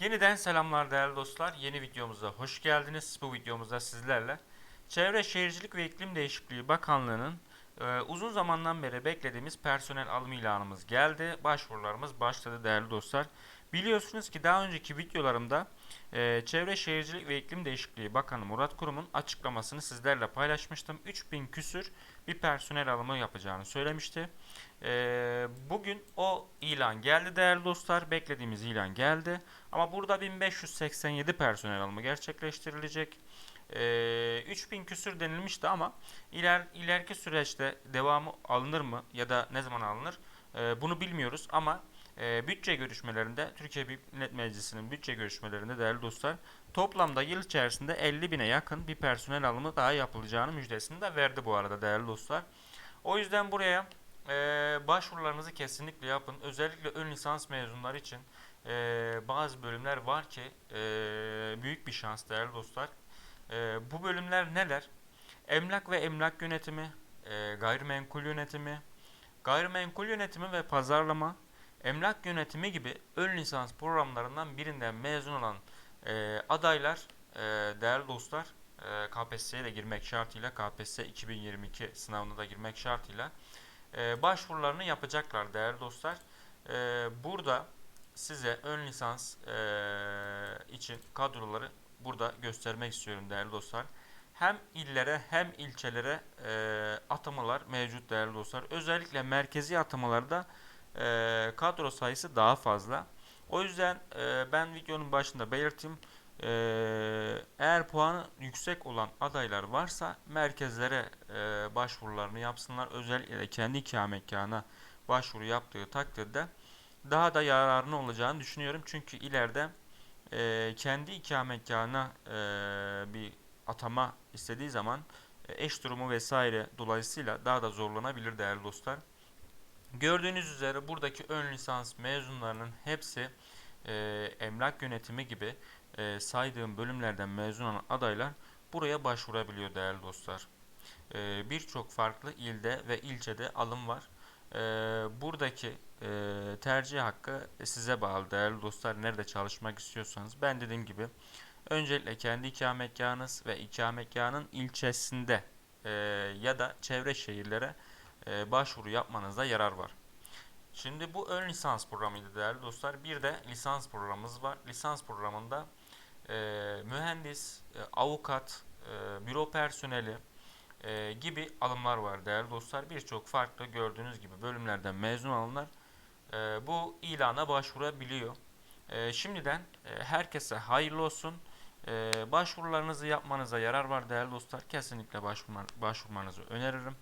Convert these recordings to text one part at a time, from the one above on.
Yeniden selamlar değerli dostlar. Yeni videomuza hoş geldiniz. Bu videomuzda sizlerle Çevre Şehircilik ve İklim Değişikliği Bakanlığı'nın e, uzun zamandan beri beklediğimiz personel alım ilanımız geldi. Başvurularımız başladı değerli dostlar. Biliyorsunuz ki daha önceki videolarımda e, Çevre Şehircilik ve İklim Değişikliği Bakanı Murat Kurum'un açıklamasını sizlerle paylaşmıştım. 3000 küsür bir personel alımı yapacağını söylemişti. E, bugün o ilan geldi değerli dostlar. Beklediğimiz ilan geldi. Ama burada 1587 personel alımı gerçekleştirilecek. Ee, 3000 küsür denilmişti ama iler, ileriki süreçte devamı alınır mı ya da ne zaman alınır Ee, bunu bilmiyoruz ama e, bütçe görüşmelerinde Türkiye Büyük Millet Meclisi'nin bütçe görüşmelerinde değerli dostlar toplamda yıl içerisinde 50 bine yakın bir personel alımı daha yapılacağını müjdesini de verdi bu arada değerli dostlar. O yüzden buraya e, başvurularınızı kesinlikle yapın. Özellikle ön lisans mezunları için e, bazı bölümler var ki e, büyük bir şans değerli dostlar. E, bu bölümler neler? Emlak ve emlak yönetimi, e, gayrimenkul yönetimi, gayrimenkul yönetimi ve pazarlama, emlak yönetimi gibi ön lisans programlarından birinden mezun olan e, adaylar, e, değerli dostlar, e, KPSS'ye de girmek şartıyla, KPSS 2022 sınavına da girmek şartıyla e, başvurularını yapacaklar değerli dostlar. E, burada size ön lisans e, için kadroları burada göstermek istiyorum değerli dostlar. Hem illere hem ilçelere e, atamalar mevcut değerli dostlar. Özellikle merkezi atamalarda e, kadro sayısı daha fazla. O yüzden e, ben videonun başında belirteyim. E, eğer puanı yüksek olan adaylar varsa merkezlere e, başvurularını yapsınlar. Özellikle kendi ikametgahına başvuru yaptığı takdirde daha da yararlı olacağını düşünüyorum. Çünkü ileride e, kendi ikametgahına e, bir atama istediği zaman e, eş durumu vesaire dolayısıyla daha da zorlanabilir değerli dostlar. Gördüğünüz üzere buradaki ön lisans mezunlarının hepsi e, emlak yönetimi gibi e, saydığım bölümlerden mezun olan adaylar buraya başvurabiliyor değerli dostlar. E, Birçok farklı ilde ve ilçede alım var. E, buradaki e, tercih hakkı size bağlı değerli dostlar. Nerede çalışmak istiyorsanız. Ben dediğim gibi öncelikle kendi ikametgahınız ve ikametgahının ilçesinde e, ya da çevre şehirlere e, başvuru yapmanızda yarar var. Şimdi bu ön lisans programıydı değerli dostlar. Bir de lisans programımız var. Lisans programında e, mühendis, e, avukat, e, büro personeli e, gibi alımlar var değerli dostlar. Birçok farklı gördüğünüz gibi bölümlerden mezun olanlar e, bu ilana başvurabiliyor. E, şimdiden e, herkese hayırlı olsun. E, başvurularınızı yapmanıza yarar var değerli dostlar. Kesinlikle başvurma, başvurmanızı öneririm.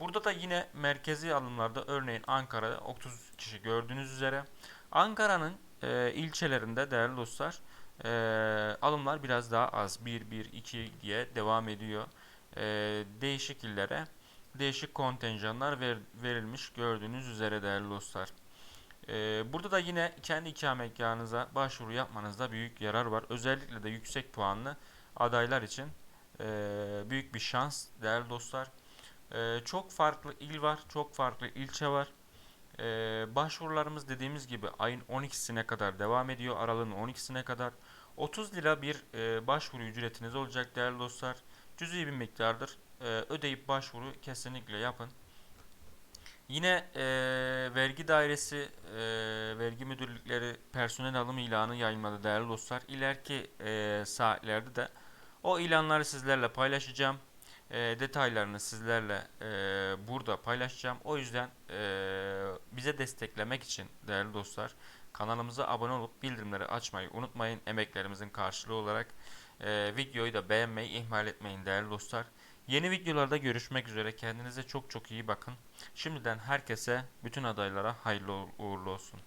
Burada da yine merkezi alımlarda örneğin Ankara'da 30 kişi gördüğünüz üzere. Ankara'nın e, ilçelerinde değerli dostlar e, alımlar biraz daha az. 1, 1, 2 diye devam ediyor. E, değişik illere değişik kontenjanlar ver, verilmiş gördüğünüz üzere değerli dostlar. E, burada da yine kendi ikametgahınıza başvuru yapmanızda büyük yarar var. Özellikle de yüksek puanlı adaylar için e, büyük bir şans değerli dostlar. Ee, çok farklı il var, çok farklı ilçe var. Ee, başvurularımız dediğimiz gibi ayın 12'sine kadar devam ediyor. Aralığın 12'sine kadar. 30 lira bir e, başvuru ücretiniz olacak değerli dostlar. Cüzi bir miktardır. Ee, ödeyip başvuru kesinlikle yapın. Yine e, vergi dairesi, e, vergi müdürlükleri personel alım ilanı yayınladı değerli dostlar. İleriki e, saatlerde de o ilanları sizlerle paylaşacağım e, detaylarını sizlerle e, burada paylaşacağım. O yüzden e, bize desteklemek için değerli dostlar kanalımıza abone olup bildirimleri açmayı unutmayın. Emeklerimizin karşılığı olarak e, videoyu da beğenmeyi ihmal etmeyin değerli dostlar. Yeni videolarda görüşmek üzere. Kendinize çok çok iyi bakın. Şimdiden herkese, bütün adaylara hayırlı uğurlu olsun.